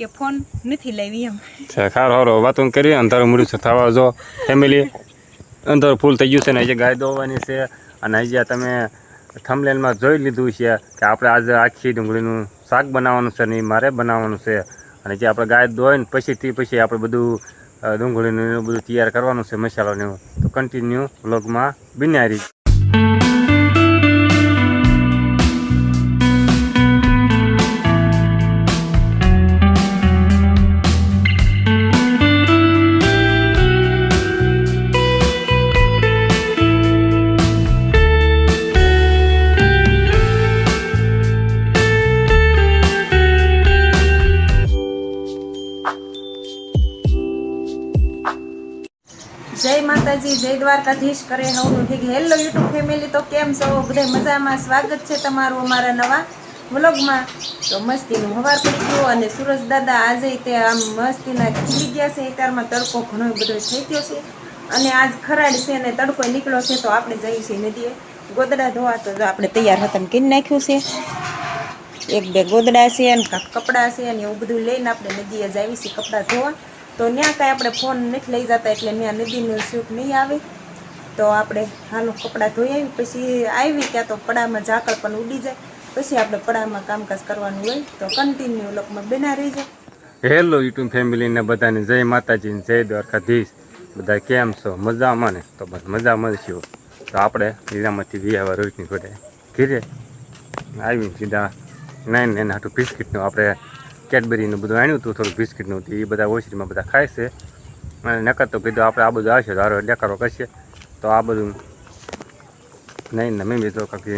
કે ફોન નથી લેવી એમ. સારું સારું. વાતો કરી અંધારું મૂડ્યું છે. થવા જો ફેમિલી અંધારું ફૂલ થઈ ગયું છે ને, હજી ગાય દોવાની છે. અને હજી તમે થમલેનમાં જોઈ લીધું છે કે આપણે આજે આખી ડુંગળીનું શાક બનાવવાનું છે ને મારે બનાવવાનું છે. અને જે આપણે ગાય દોઈને પછીથી પછી આપણે બધું ડુંગળીનું બધું તૈયાર કરવાનું છે મસાલાનું. તો કન્ટિન્યુ વ્લોગમાં બિનારી માતાજી, જય દ્વારકાધીશ કરે હવનું ઠીક. હેલો યુટ્યુબ ફેમિલી તો કેમ છો? બધા મજામાં? સ્વાગત છે તમારું અમારા નવા વ્લોગમાં. તો મસ્તીનું હવાર પડી ગયું અને સુરજ દાદા આજે તે આમ મસ્તીના ખીલી ગયા છે. અત્યારમાં તડકો ઘણો બધો થઈ ગયો છે. અને આજ ખરાડ છે અને તડકો નીકળ્યો છે, તો આપણે જઈએ છીએ નદીએ. ગોદડા ધોવા, તો આપણે તૈયાર હતા કરી નાખ્યું છે. એક બે ગોદડા છે અને કપડાં છે અને એવું બધું લઈને આપણે નદીએ જાવી છીએ કપડાં ધોવા. તો ત્યાં કાંઈ આપણે ફોન નથી લઈ જતા એટલે ત્યાં નદીનું શૂટ નહીં આવે. તો આપણે હાલો કપડાં ધોઈ આવી પછી આવી ત્યાં તો પડામાં ઝાકળ પણ ઉડી જાય. પછી આપણે પડામાં કામકાજ કરવાનું હોય તો કન્ટિન્યુ લોકમાં બેના રહી જાય હેલો યુટ્યુબ ફેમિલીને બધાને જય માતાજીને જય દ્વારકાધીશ. બધા કેમ છો? મજામાં ને? તો બસ મજા છો તો આપણે લીલામાંથી વિયાવા રોજની ઘરે ઘીરે આવી સીધા નાઈન નાઈન હાટું બિસ્કિટનું આપણે કેડબરીનું બધું આણ્યું હતું થોડું બિસ્કિટનું હતું એ બધા ઓછરીમાં બધા ખાય છે. અને નકર તો કીધું આપણે આ બધું આવશે તો હારો ડેકારો કરશે. તો આ બધું નહીં ને મેં તો કાંકી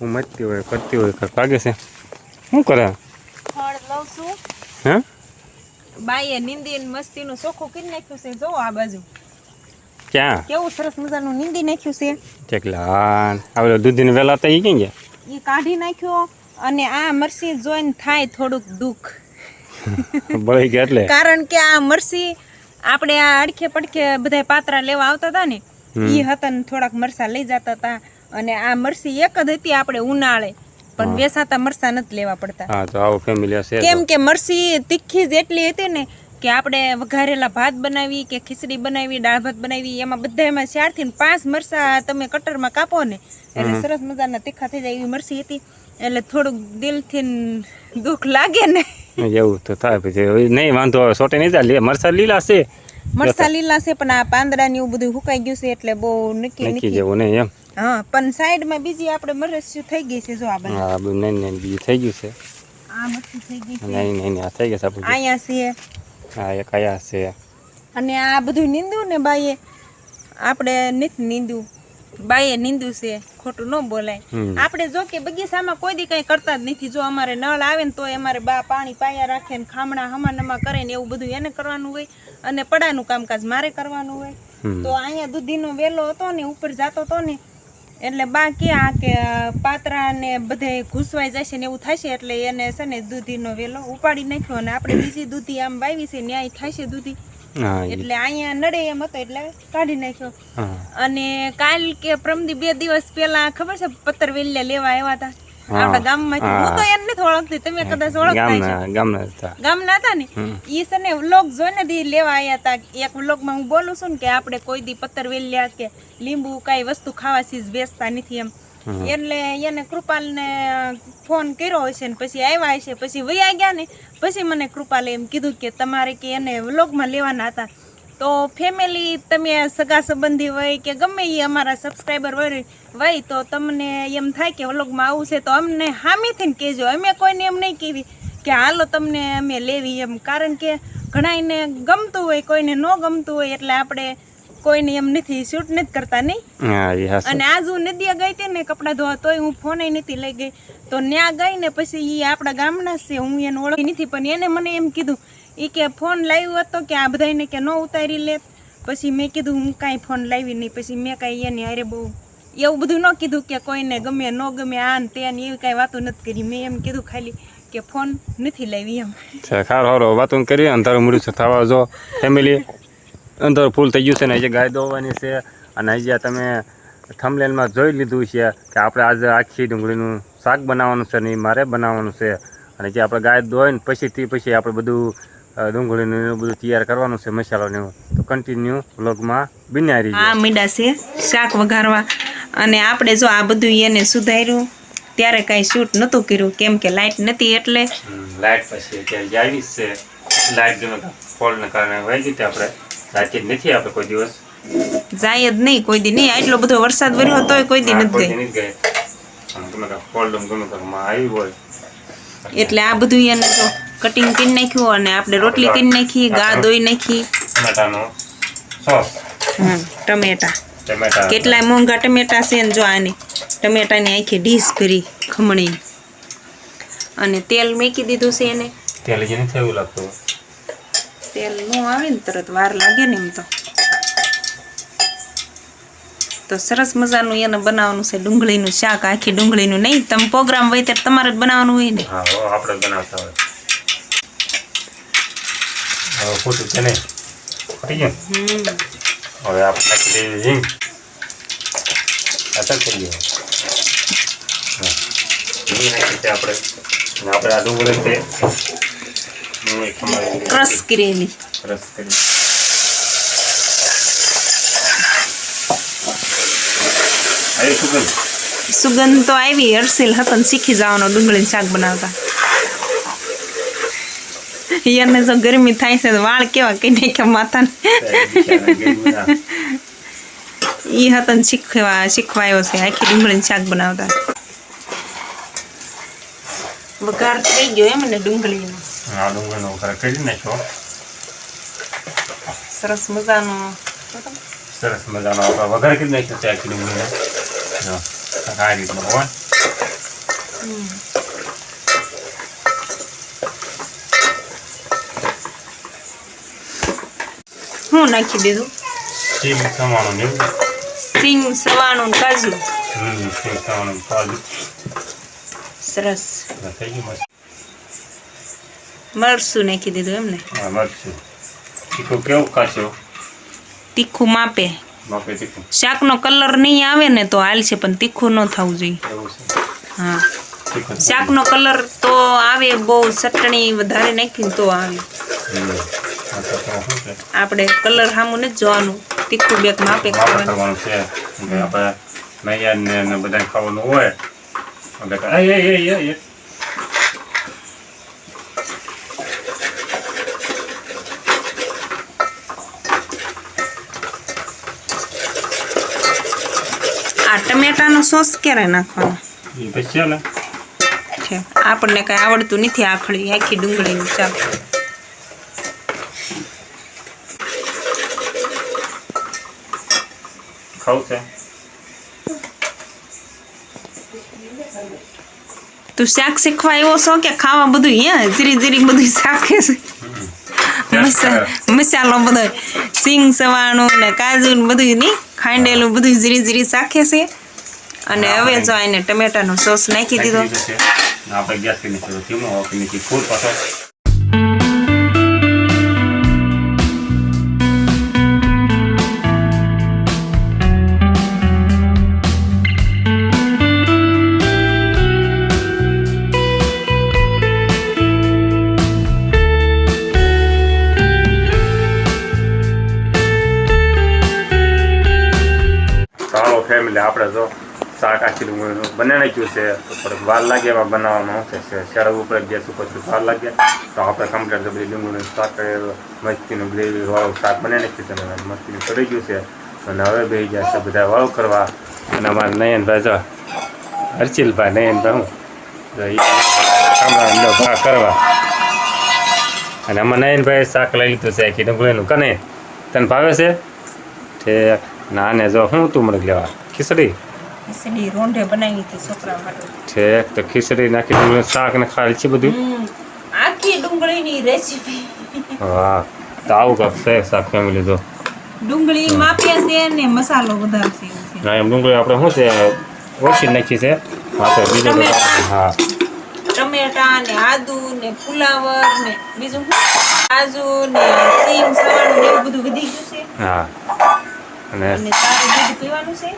હું મચતી હોય કરતી હોય કાંક લાગે છે. શું કરે? હે? બાઈએ નીંદી મસ્તીનું ચોખ્ખું કરી નાખ્યું છે. જો આ બાજુ. ક્યાં? કેવું સરસ મજાનું નિંદી નાખ્યું છે. ચકલા આ દૂધીને વહેલા હતા એ ક્યાં ગયા? એ કાઢી નાખ્યો. અને આ મરસી જોઈને થાય થોડુંક દુઃખ. બળી ગયા એટલે? કારણ કે આ મરસી આપણે આ અડખે પડખે બધા પાત્રા લેવા આવતા હતા ને ઈ હતા ને થોડાક મરસા લઈ જતા હતા. અને આ મરસી એક જ હતી આપણે ઉનાળે પણ વેસાતા મરસા નથી લેવા પડતા. હા તો આવો ફેમિલી હશે કેમ કે મરસી તીખી જ એટલી હતી ને કે આપણે વઘારેલા ભાત બનાવી કે ખીચડી બનાવી દાળ ભાત બનાવી એમાં બધા એમાં ચારથી ને પાંચ મરસા તમે કટરમાં કાપો ને એટલે સરસ મજાના તીખા થઈ જાય એવી મરસી હતી. એટલે થોડુંક દિલથી દુઃખ લાગે ને. એવું તો થાય પછી નહીં વાંધો આવે સોટે નહીં થાય. મરસા લીલા છે. મરસા લીલા છે પણ આ પાંદડા ને એવું બધું હુકાઈ ગયું છે એટલે બહુ નક્કી નક્કી જેવું નહીં એમ. હા પણ સાઈડમાં બીજી આપણે મરસ્યું થઈ ગઈ છે જો આ બધું હા નહીં નહીં બીજી થઈ ગયું છે. આ મરસી થઈ ગઈ છે. નહીં નહીં આ થઈ ગયા છે અહીંયા છે. હા એક આયા છે. અને આ બધું નીંદું ને બાઈએ આપણે નથી નીંદું. બાઈએ નીંદું છે ખોટું ન બોલાય. આપણે જો કે બગીચામાં કોઈ દી કઈ કરતા જ નથી જો અમારે નળ આવે ને તો અમારે બા પાણી પાયા રાખે ને ખામણા હમાનમા કરે ને એવું બધું એને કરવાનું હોય અને પડાનું કામકાજ મારે કરવાનું હોય. તો અહીંયા દૂધીનો વેલો હતો ને ઉપર જાતો હતો ને એટલે બા કે આ કે પાત્રા ને બધે ઘૂસવાઈ જશે ને એવું થશે એટલે એને છે ને દૂધીનો વેલો ઉપાડી નાખ્યો અને આપણે બીજી દૂધી આમ વાવી છે ન્યાય થશે દૂધી. એટલે અહીંયા નડે એમ હતો એટલે કાઢી નાખ્યો. અને કાલ કે પ્રમદી બે દિવસ પેલા ખબર છે પતર વેલ્યા લેવા આવ્યા હતા. આપણા ગામમાંથી. હું તો એને નથી ઓળખતી તમે કદાચ ઓળખતા. ગામના ગામના હતા. હતા ને? ઈ છે ને વ્લોગ જોઈને દી લેવા આવ્યા હતા. એક વ્લોગમાં હું બોલું છું ને કે આપણે કોઈ દી પત્તર વેલ્યા કે લીંબુ કાંઈ વસ્તુ ખાવા બેસતા વેચતા નથી એમ. એટલે એને કૃપાલને ફોન કર્યો હશે ને પછી આવ્યા હશે, પછી વયા ગયા ને, પછી મને કૃપાલે એમ કીધું કે તમારે કે એને વ્લોગમાં લેવાના હતા. તો ફેમિલી તમે સગા સંબંધી હોય કે ગમે એ અમારા સબસ્ક્રાઈબર હોય હોય તો તમને એમ થાય કે વ્લોગમાં આવું છે, તો અમને હામીથી ને કહેજો. અમે કોઈને એમ નહીં કહેવી કે હાલો તમને અમે લેવી એમ. કારણ કે ઘણાને ગમતું હોય, કોઈને ન ગમતું હોય, એટલે આપણે કોઈને એમ નથી શૂટ નથી કરતા નહીં. અને આજ હું નદીએ ગઈ હતી ને કપડાં ધોવા તોય હું ફોન નથી લઈ ગઈ. તો ત્યાં ગઈ ને પછી એ આપણા ગામના છે હું એને ઓળખી નથી પણ એને મને એમ કીધું એ કે ફોન લાવ્યો હતો કે આ બધાને કે ન ઉતારી લે. પછી મેં કીધું હું કાંઈ ફોન લાવી નહીં. પછી મેં કાંઈ એની હારે બહુ એવું બધું ન કીધું કે કોઈને ગમે ન ગમે આ ને તે ને એવી કાંઈ વાતો નથી કરી. મેં એમ કીધું ખાલી કે ફોન નથી લાવી એમ. ખારો હારો વાતો કરી અંધારું મળ્યું છે થવા જો ફેમિલી અંધારું ફૂલ થઈ ગયું છે ને હજી ગાય દોવાની છે અને હજી તમે થમલેનમાં જોઈ લીધું છે કે આપણે આજે આખી ડુંગળીનું શાક બનાવવાનું છે ને મારે બનાવવાનું છે. અને જે આપણે ગાય દોઈને પછીથી પછી આપણે બધું ડુંગળીનું બધું તૈયાર કરવાનું છે મસાલાને. તો કન્ટિન્યુ વ્લોગમાં બિનારી હા મીડા છે શાક વઘારવા. અને આપણે જો આ બધું એને સુધાર્યું ત્યારે કાંઈ શૂટ નહોતું કર્યું કેમ કે લાઇટ નથી એટલે. લાઇટ પછી અત્યારે જે આવી છે લાઇટ ફોલ્ટને કારણે વહી ગઈ આપણે. જ નથી આપણે કોઈ દિવસ? જાય જ નહીં કોઈ દી નહીં. આટલો બધો વરસાદ વર્યો તોય કોઈ દી નથી ગઈ. એટલે આ બધું એને જો કટિંગ કરી નાખ્યું અને આપણે રોટલી કરી નાખી ગા દોઈ નાખી. ટમેટાનો સોસ. હમ ટમેટા. ટમેટા. કેટલાય મોંઘા ટમેટા છે ને જો આની ટમેટાની આખી ડીશ ભરી ખમણી અને તેલ મેકી દીધું છે એને. તેલ જે નથી એવું લાગતું. તેલ ન આવે ને તરત વાર લાગે ને એમ તો તો સરસ મજાનું એને બનાવવાનું છે ડુંગળીનું શાક આખી ડુંગળીનું નહીં તમે પ્રોગ્રામ હોય ત્યારે તમારે જ બનાવવાનું હોય ને આપણે બનાવતા હોય હવે છે ને હવે આપણે નાખી દઈએ હિંગ અસર થઈ ગયો. હિંગ નાખી આપણે આપણે આ ડુંગળી છે ક્રશ કરેલી રસ કરી આવી સુગંધ સુગંધ તો આવી હર્ષિલ હતન શીખી જવાનો ડુંગળીનું શાક બનાવતા એને જો ગરમી થાય છે વાળ કેવા કઈ નાખ્યા માથાને. એ હતો શીખવા શીખવાયો છે આખી ડુંગળીનું શાક બનાવતા વઘાર થઈ ગયો એમ ને ડુંગળીનો હા ડુંગળીનો વઘાર કરી નાખ્યો સરસ મજાનો સરસ મજાનો આપણે વઘાર કરી નાખ્યો ત્યાં ડુંગળીને જો આ રીતનો હોય હું નાખી દીધું સીમ સમાણું ને સિંગ સવાણું કાજુ હમ સીમ સમાણું કાજુ સરસ થઈ ગયું મસ્ત મરસું નાખી દીધું એમ ને આ મરચું તીખું કેવું ખાશો તીખું માપે માપે તીખું શાકનો કલર નહીં આવે ને તો હાલશે પણ તીખું ન થવું જોઈએ હા શાકનો કલર તો આવે બહુ ચટણી વધારે નાખીને તો આવે આપણે કલર સામું નથી જોવાનું તીખું બેક માપે માપે ખાવાનું છે આપણે મૈયાને બધાને ખાવાનું હોય એટલે એ એ એ એ આ સોસ ક્યારે નાખવાનો? ચાલે. છે. આપણને કાંઈ આવડતું નથી આખડી આખી ડુંગળીનું ખાવું છે તું શાક શીખવા એવો છો કે ખાવા બધું હે? જીરી જીરી બધું શાખે છે મસાલો બધો સિંગ સવાનું ને કાજુ ને બધું નહીં ખાંડેલું બધું જીરી જીરી શાખે છે? અને હવે જો એને ટમેટાનો સોસ નાખી દીધો. આપણે ગેસ ધીમો ફૂલ પાછો ફેમિલી આપણે જો શાક આખી ડુંગળી બને નાખ્યું છે. તો વાર લાગે એમાં બનાવવામાં આવશે છે? શેરવ ઉપર ગેસ ઉપર વાર લાગે. તો આપણે કમ્પ્લેટ બધી ડુંગળીનું શાક મસ્તીનું ગ્રેવી વાળું શાક બને નાખ્યું છે. મસ્તીનું ચડી ગયું છે. અને હવે બે છે બધા વાવ કરવા. અને અમારા નયનભાઈ જો હર્ષિલભાઈ નયનભાઈ હું? કરવા. અને આમાં નયનભાઈ શાક લઈ લીધું છે. આખી ડુંગળીનું કને? તને ભાવે છે? ઠેક. ના ને જો શું તું મને લેવા? ખીચડી? ખીચડી રોંઢે બનાવી હતી છોકરા માટે. ઠેક તો ખીચડી નાખી ડુંગળી શાક ને ખાલી છે બધું? આખી ડુંગળીની રેસીપી વાહ તો આવું કાંક છે શાક ફેમિલી તો. ડુંગળી માપ્યા છે ને મસાલો વધારશે છે. ના એમ ડુંગળી આપણે શું છે ઓછી નાખી છે. હા તો બીજું હા. ટમેટા ને આદુ ને ફુલાવર ને બીજું કાજુ ને સીમ સવાણું ને એવું બધું વધી ગયું છે. હા. અને અને દૂધ પીવાનું છે.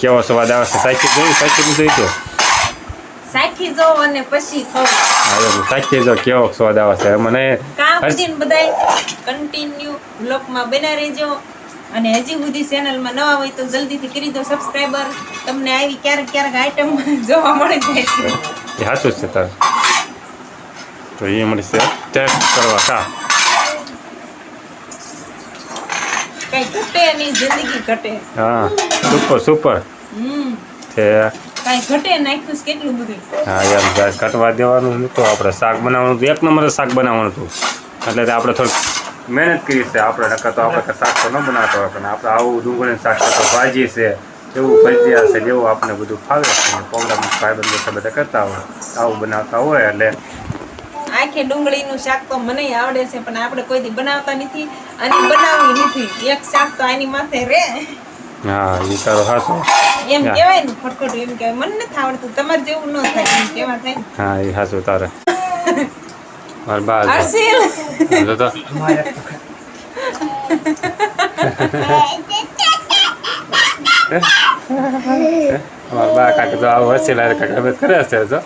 કેવો સ્વાદ આવે છે? સાચી જોયું સાચી જોઈ તો સાચી જો અને પછી ખાવ હવે સાચી જો કેવો સ્વાદ આવે છે? મને કામ સુધીને બધાય કન્ટિન્યુ બ્લોગમાં બના રહેજો. અને હજી સુધી ચેનલમાં નવા હોય તો જલ્દીથી કરી દો સબસ્ક્રાઈબર તમને આવી ક્યારેક ક્યારેક આઈટમ જોવા મળે જાય છે. એ સાચું છે તાર. તો એ મળશે ટેસ્ટ કરવા કા? કઈ ઘટે નહીં જિંદગી ઘટે. હા સુપર સુપર હમ. છે. કઈ ઘટે નાખ્યું છે કેટલું બધું? હા યાર ગાય કટવા દેવાનું નહોતું આપણે શાક બનાવવાનું હતું. એક નંબર શાક બનાવવાનું હતું. એટલે આપણે થોડીક મહેનત કરી છે આપણે નકર તો આપણે શાક તો ન બનાવતો હોય પણ આપણે આવું ડુંગળીનું શાક તો ભાજી છે. એવું ભજીયા છે જેવું આપણને બધું ફાવે છે. પ્રોગ્રામ ભાઈબંધો છે બધા કરતા હોય આવું બનાવતા હોય એટલે આખે ડુંગળીનું શાક તો મને આવડે છે પણ આપણે કોઈ દી બનાવતા નથી અને બનાવવી નથી. એક શાક તો આની માથે રે. હા એ તારો હાસો એમ કહેવાય ને ફટફટ એમ કહેવાય. મને નથી આવડતું તમારે જેવું ન થાય એમ કેવા થાય હા એ હાસો તારે. મારે બાર. હર્ષિલ જો તો અમારા બા કાકા તો આવો કાંઈક અમે કરે છે જો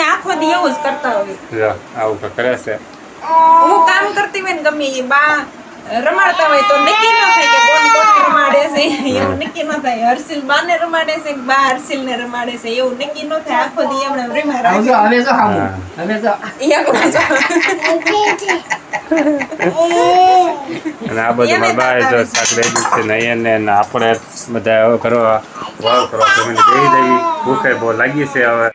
ઈ આખો દી એવું જ કરતા હોય. આવું કરે છે. હું કામ કરતી હોય ને ગમે એ બા રમાડતા હોય તો નક્કી ન થાય કે કોણ કોણ રમાડે છે. એવું નક્કી ન થાય. હર્ષિલ બાને રમાડે છે કે બા હર્ષિલ ને રમાડે છે? એવું નક્કી ન થાય. આખો દી એમણે રમાડ રાખે. હવે તો હા. હામું હવે તો એક બાજુ. અને આ બધું મારા બા જો શાક છે ને ને આપણે બધા કરવા વાવ કરવા તો મને દેવી ભૂખે બહુ લાગી છે હવે.